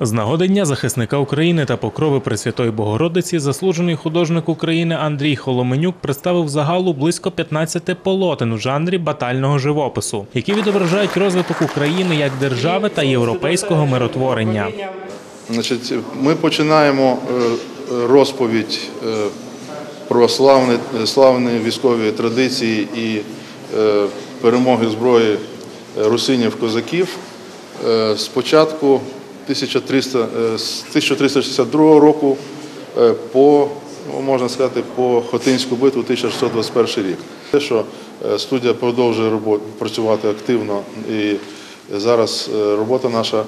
З нагоди Дня захисника України та покрови Пресвятої Богородиці заслужений художник України Андрій Холоменюк представив загалу близько 15 полотен у жанрі батального живопису, які відображають розвиток України як держави та європейського миротворення. Ми починаємо е, розповідь е, про славні, славні військові традиції і е, перемоги зброї русинів козаків е, з початку 1300, е, з 1362 року е, по, ну, можна сказати, по Хотинську битву 1621 рік. Те, що е, студія продовжує робо- працювати активно і зараз робота наша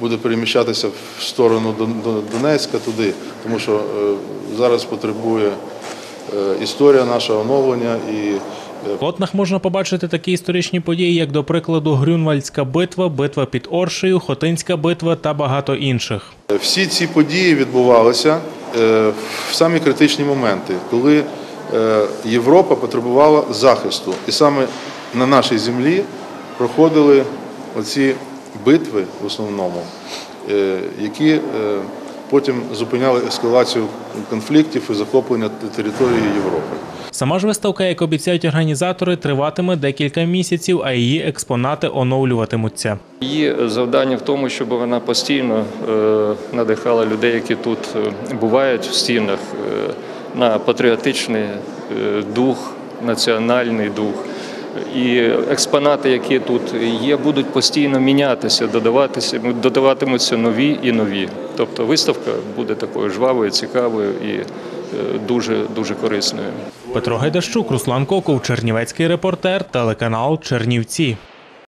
буде переміщатися в сторону Дон- Дон- Донецька туди, тому що зараз потребує історія наша оновлення і В полотнах можна побачити такі історичні події, як, до прикладу, Грюнвальдська битва, битва під Оршею, Хотинська битва та багато інших. Всі ці події відбувалися е, в самі критичні моменти, коли е, Європа потребувала захисту. І саме на нашій землі проходили оці битви в основному, е, які потім зупиняли ескалацію конфліктів і захоплення території Європи. Сама ж виставка, як обіцяють організатори, триватиме декілька місяців, а її експонати оновлюватимуться. Її завдання в тому, щоб вона постійно е, надихала людей, які тут е, бувають в стінах, е, на патріотичний дух, національний дух. І експонати, які тут є, будуть постійно мінятися, додаватися, додаватимуться нові і нові. Тобто виставка буде такою жвавою, цікавою і дуже дуже корисною. Петро Гайдащук, Руслан Коков, Чернівецький репортер, телеканал Чернівці.